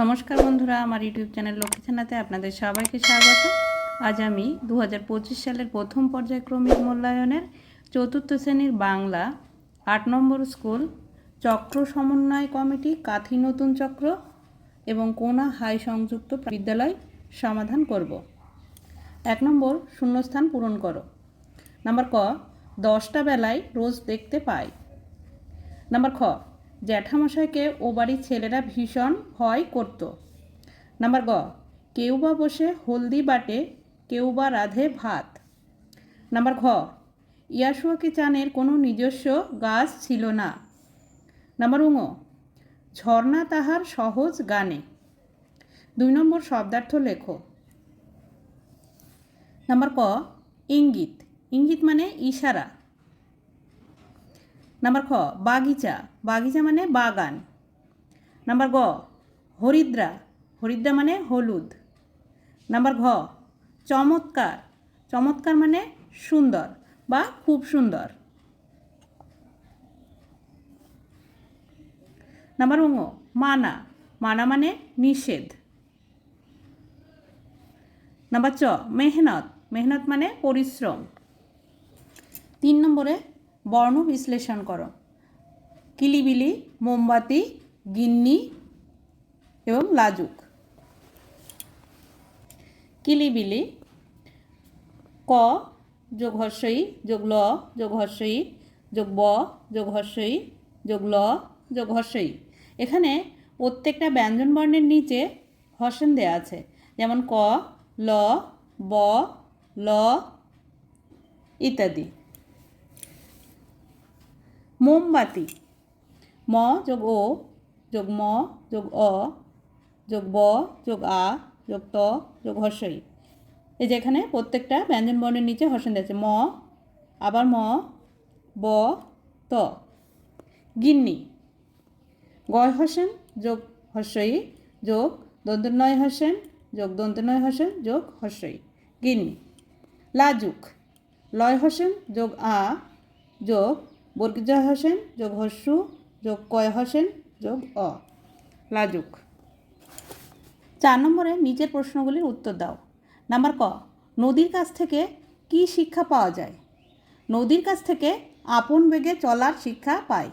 নমস্কার বন্ধুরা, আমার ইউটিউব চ্যানেল লক্ষ্মী ছানাতে আপনাদের সবাইকে স্বাগত। আজ আমি দু হাজার পঁচিশ সালের প্রথম পর্যায়ক্রমিক মূল্যায়নের চতুর্থ শ্রেণির বাংলা আট নম্বর স্কুল চক্র সমন্বয় কমিটি কাথি নতুন চক্র এবং কোনা হাই সংযুক্ত বিদ্যালয় সমাধান করব। এক নম্বর, শূন্যস্থান পূরণ করো। নাম্বার ক, দশটা বেলায় রোজ দেখতে পাই। নাম্বার খ জ্যাঠামশাইকে ও বাড়ির ছেলেরা ভীষণ ভয় করত। নাম্বার গ কেউ বা বসে হলদি বাটে কেউ বা রাধে ভাত। নাম্বার ঘ ইয়াশুয়াকি চানের কোনো নিজস্ব গাছ ছিল না। নাম্বার উঙ ঝর্ণা তাহার সহজ গানে। দুই নম্বর শব্দার্থ লেখো। নাম্বার ক, ইঙ্গিত। ইঙ্গিত মানে ইশারা। নাম্বার খ, বাগিচা। বাগিচা মানে বাগান। নাম্বার গ, হরিদ্রা। হরিদ্রা মানে হলুদ। নাম্বার ঘ, চমৎকার। চমৎকার মানে সুন্দর বা খুব সুন্দর। নাম্বার উঙ মানা। মানা মানে নিষেধ। নাম্বার চ, মেহনত। মেহনত মানে পরিশ্রম। তিন নম্বরে বর্ণ বিশ্লেষণ করো। কিলিবিলি, মোমবাতি, গিন্নি এবং লাজুক। কিলিবিলি, ক যোগ হর্ষই যোগ ল যোগ হর্ষই যোগ ব যোগ হর্ষই যোগ ল যোগ হর্ষই এখানে প্রত্যেকটা ব্যঞ্জন বর্ণের নিচে হর্ষণ দেওয়া আছে। যেমন ক, ল, ব, ল, ইত্যাদি। মোমবাতি। ম যোগ ও যোগ ম যোগ অ যোগ ব যোগ আ যোগ ত যোগ হর্ষই। এই যে এখানে প্রত্যেকটা ব্যঞ্জন বর্ণের নিচে হর্ষণ দেওয়া আছে। ম, আবার ম, ব, ত। গিন্নি, গয় হর্ষণ, যোগ হর্ষই, যোগ দন্তনয় হর্ষণ, যোগ দন্তনয় হর্ষণ, যোগ হর্ষই। গিন্নি, লাজুক, লয় হর্ষণ, যোগ আ, যোগ বর্গিজয় হোসেন যোগ হস্যু যোগ কয় হোসেন যোগ অ। লাজুক। চার নম্বরে নিচের প্রশ্নগুলির উত্তর দাও। নাম্বার ক, নদীর কাছ থেকে কি শিক্ষা পাওয়া যায়? নদীর কাছ থেকে আপন বেগে চলার শিক্ষা পায়।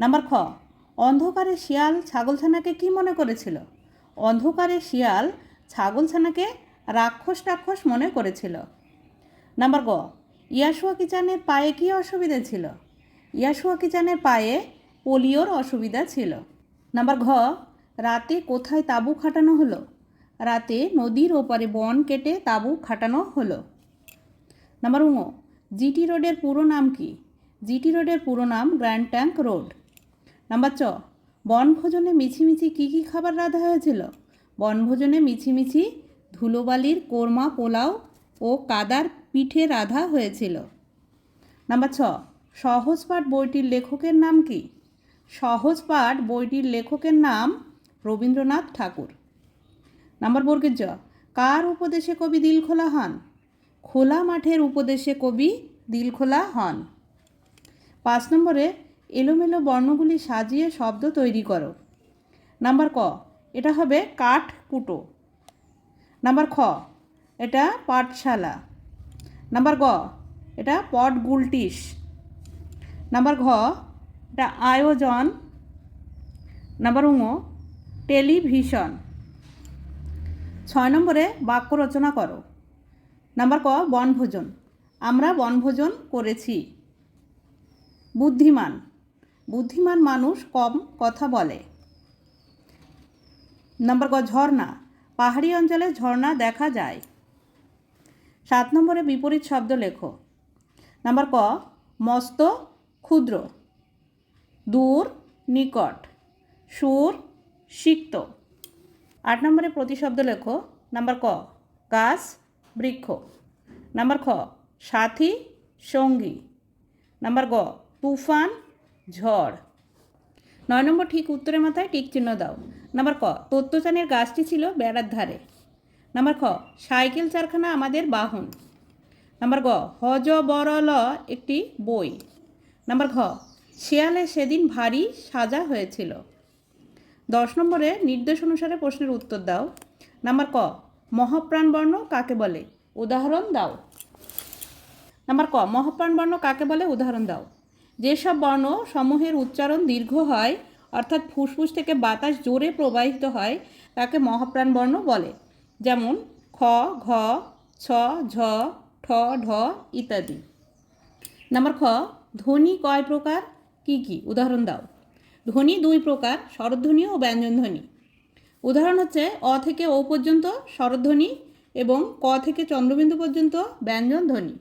নাম্বার খ, অন্ধকারে শিয়াল ছাগলছানাকে কি মনে করেছিল? অন্ধকারে শিয়াল ছাগলছানাকে রাক্ষস টাক্ষস মনে করেছিল। নাম্বার গ ইয়াশুয়া কিচানের পায়ে কী অসুবিধে ছিল? ইয়াশুয়া কিচানের পায়ে পোলিওর অসুবিধা ছিল। নাম্বার ঘ, রাতে কোথায় তাঁবু খাটানো হলো? রাতে নদীর ওপারে বন কেটে তাঁবু খাটানো হলো। নাম্বার উঙ জিটি রোডের পুরো নাম কি? জিটি রোডের পুরো নাম গ্র্যান্ড ট্যাঙ্ক রোড। নাম্বার চ, বনভোজনে মিছিমিছি কী কী খাবার রাধা হয়েছিল? বনভোজনে মিছিমিছি ধুলোবালির কোরমা পোলাও ও কাদার পিঠে রাধা হয়েছিল। নাম্বার ছ সহজ পাঠ বইটির লেখকের নাম কি? সহজ পাঠ বইটির লেখকের নাম রবীন্দ্রনাথ ঠাকুর। নাম্বার বর্গের জ। কার উপদেশে কবি দিলখোলা হন? খোলা মাঠের উপদেশে কবি দিলখোলা হন। পাঁচ নম্বরে, এলোমেলো বর্ণগুলি সাজিয়ে শব্দ তৈরি করো। নাম্বার ক। এটা হবে কাঠ কুটো। নাম্বার খ। এটা পাঠশালা। নাম্বার গ। এটা পট গুলটিস নাম্বার ঘ এটা আয়োজন। নাম্বার উঙ, টেলিভিশন। ছয় নম্বরে বাক্য রচনা করো। নাম্বার ক, বনভোজন। আমরা বনভোজন করেছি। বুদ্ধিমান। বুদ্ধিমান মানুষ কম কথা বলে। নাম্বার ক ঝর্ণা। পাহাড়ি অঞ্চলে ঝর্ণা দেখা যায়। সাত নম্বরে বিপরীত শব্দ লেখো। নাম্বার ক, মস্ত ক্ষুদ্র, দূর, নিকট, সুর, সিক্ত। আট নম্বরে প্রতিশব্দ লেখো। নাম্বার ক, গাছ, বৃক্ষ। নাম্বার খ, সাথী, সঙ্গী। নাম্বার গ, তুফান, ঝড়। নয় নম্বর ঠিক উত্তরের মাথায় টিক চিহ্ন দাও। নাম্বার ক, তত্ত্বচানের গাছটি ছিল বেড়ার ধারে। নাম্বার খ, সাইকেল, চারখানা আমাদের বাহন। নাম্বার গ হজ বরল একটি বই। নাম্বার ঘ, শেয়ালে সেদিন ভারী সাজা হয়েছিল। দশ নম্বরে নির্দেশ অনুসারে প্রশ্নের উত্তর দাও। নাম্বার ক মহাপ্রাণ বর্ণ কাকে বলে? উদাহরণ দাও। নাম্বার ক মহাপ্রাণ বর্ণ কাকে বলে? উদাহরণ দাও। যেসব বর্ণ সমূহের উচ্চারণ দীর্ঘ হয়, অর্থাৎ ফুসফুস থেকে বাতাস জোরে প্রবাহিত হয়, তাকে মহাপ্রাণ বর্ণ বলে। যেমন, খ, ঘ, ছ, ঝ, ঠ, ঢ ইত্যাদি। নাম্বার খ ধ্বনি কয় প্রকার? কি কি? উদাহরণ দাও। ধ্বনি দুই প্রকার, স্বরধ্বনি ও ব্যঞ্জনধ্বনি। উদাহরণ হচ্ছে, অ থেকে ও পর্যন্ত স্বরধ্বনি এবং ক থেকে চন্দ্রবিন্দু পর্যন্ত ব্যঞ্জন ধ্বনি